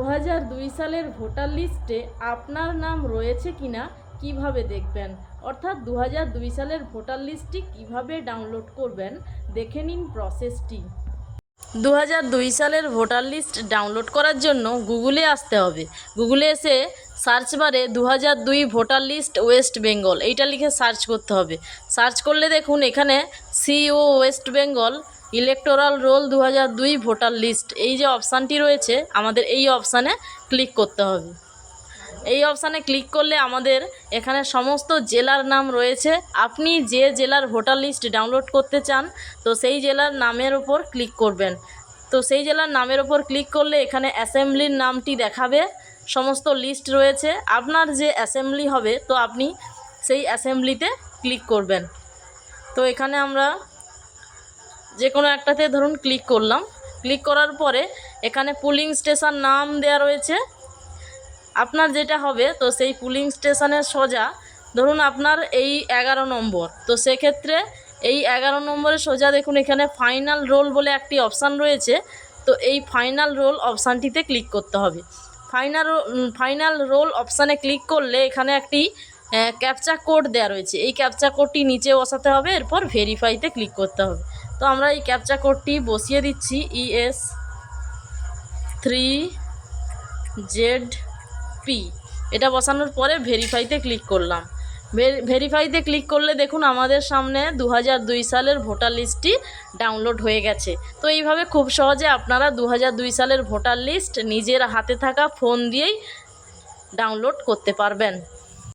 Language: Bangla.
দু হাজার দুই সালের ভোটার লিস্টে আপনার নাম রয়েছে কিনা কীভাবে দেখবেন? অর্থাৎ দু দুই সালের ভোটার লিস্টটি কীভাবে ডাউনলোড করবেন? দেখে নিন প্রসেসটি। দু দুই সালের ভোটার লিস্ট ডাউনলোড করার জন্য গুগলে আসতে হবে। গুগলে এসে সার্চ বারে দু দুই ভোটার লিস্ট ওয়েস্ট বেঙ্গল, এইটা লিখে সার্চ করতে হবে। সার্চ করলে দেখুন এখানে CEO West Bengal electoral roll দু দুই ভোটার লিস্ট। এই যে অপশানটি রয়েছে, আমাদের এই অপশানে ক্লিক করতে হবে। এই অপশানে ক্লিক করলে আমাদের এখানে সমস্ত জেলার নাম রয়েছে। আপনি যে জেলার ভোটার লিস্ট ডাউনলোড করতে চান, তো সেই জেলার নামের ওপর ক্লিক করবেন। তো সেই জেলার নামের ওপর ক্লিক করলে এখানে অ্যাসেম্বলির নামটি দেখাবে। সমস্ত লিস্ট রয়েছে। আপনার যে অ্যাসেম্বলি হবে, তো আপনি সেই অ্যাসেম্বলিতে ক্লিক করবেন। তো এখানে আমরা যে কোনো একটাতে ধরুন ক্লিক করলাম। ক্লিক করার পরে এখানে পুলিং স্টেশন নাম দেওয়া রয়েছে। আপনার যেটা হবে, তো সেই পুলিং স্টেশনের সোজা, ধরুন আপনার এই এগারো নম্বর। তো সেক্ষেত্রে এই এগারো নম্বরে সোজা দেখুন, এখানে ফাইনাল রোল বলে একটি অপশান রয়েছে। তো এই ফাইনাল রোল অপশানটিতে ক্লিক করতে হবে। ফাইনাল ফাইনাল রোল অপশানে ক্লিক করলে এখানে একটি ক্যাপচা কোড দেওয়া রয়েছে। এই ক্যাপচা কোডটি নিচে বসাতে হবে, এরপর ভেরিফাইতে ক্লিক করতে হবে। তো আমরা এই ক্যাপচা কোডটি বসিয়ে দিচ্ছি ইএস থ্রি জেড পি এটা বসানোর পরে ভেরিফাইতে ক্লিক করলাম। ভেরিফাইতে ক্লিক করলে দেখুন আমাদের সামনে দু সালের ভোটার লিস্টটি ডাউনলোড হয়ে গেছে। তো এইভাবে খুব সহজে আপনারা দু সালের ভোটার লিস্ট নিজের হাতে থাকা ফোন দিয়েই ডাউনলোড করতে পারবেন।